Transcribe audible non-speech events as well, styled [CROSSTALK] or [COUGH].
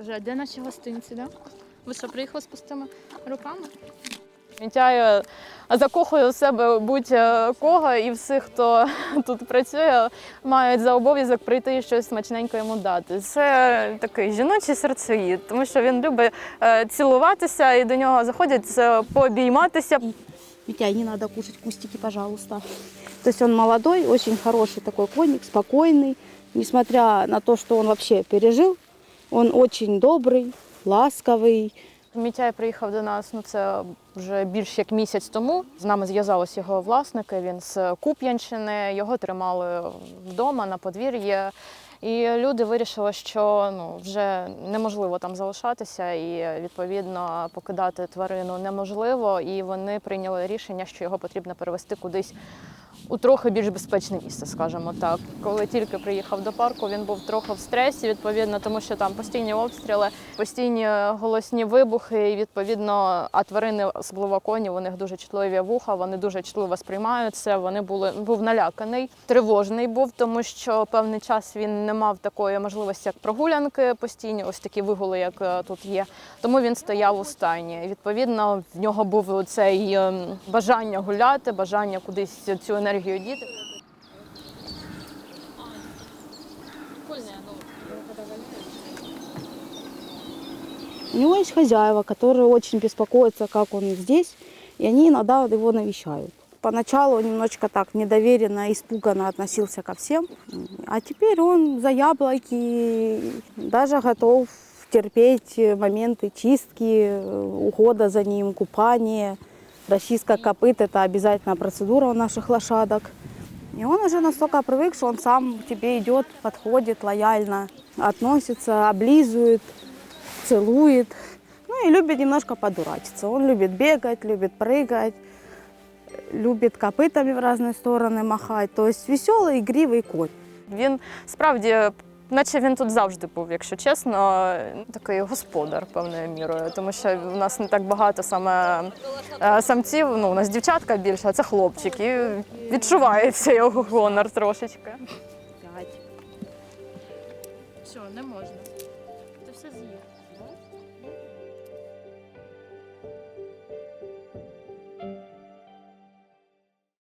Скажи, а де наші гостинці, да? Ви що, приїхали з пустими руками? Мітяю закохує у себе будь-кого, і всіх, хто [LAUGHS] тут працює, мають за обов'язок прийти і щось смачненько йому дати. Це такий жіночий серцеїд, тому що він любить е, цілуватися і до нього заходять е, пообійматися. Митяй, не надо кушать кустики, пожалуйста. То есть он молодой, очень хороший такой коник, спокойный. Несмотря на то, что он вообще пережил, он очень добрый, ласковый. Мітяй приїхав до нас. Ну це вже більш як місяць тому. З нами зв'язалися його власники. Він з Куп'янщини. Його тримали вдома на подвір'ї. І люди вирішили, що ну вже неможливо там залишатися, і відповідно покидати тварину неможливо. І вони прийняли рішення, що його потрібно перевести кудись у трохи більш безпечне місце, скажімо так. Коли тільки приїхав до парку, він був трохи в стресі, відповідно, тому що там постійні обстріли, постійні голосні вибухи. І відповідно, а тварини, особливо коні, у них дуже чутливі вуха, вони дуже чутливо сприймають це. Вони були був наляканий, тривожний був, тому що певний час він не мав такої можливості, як прогулянки постійні, ось такі вигули, як е, тут є. Тому він стояв у стані. І, Відповідно, в нього був цей ем, бажання гуляти, бажання кудись цю енергію діти. У него есть хозяева, которые очень беспокоятся, как он здесь, и они иногда его навещают. Поначалу он немножечко так недоверенно, испуганно относился ко всем, а теперь он за яблоки даже готов терпеть моменты чистки, ухода за ним, купания. Расчистка копыт – это обязательная процедура у наших лошадок. И он уже настолько привык, что он сам к тебе идет, подходит, лояльно относится, облизывает, целует. Ну и любит немножко подурачиться. Он любит бегать, любит прыгать, любит копытами в разные стороны махать. То есть веселый, игривый конь. Він справді, наче він тут завжди був, якщо чесно, такий господар певною мірою, тому що в нас не так багато саме е, самців. Ну, у нас дівчатка більше, а це хлопчик. І відчувається його гонор трошечки. Що, не можна. Це все з'їв.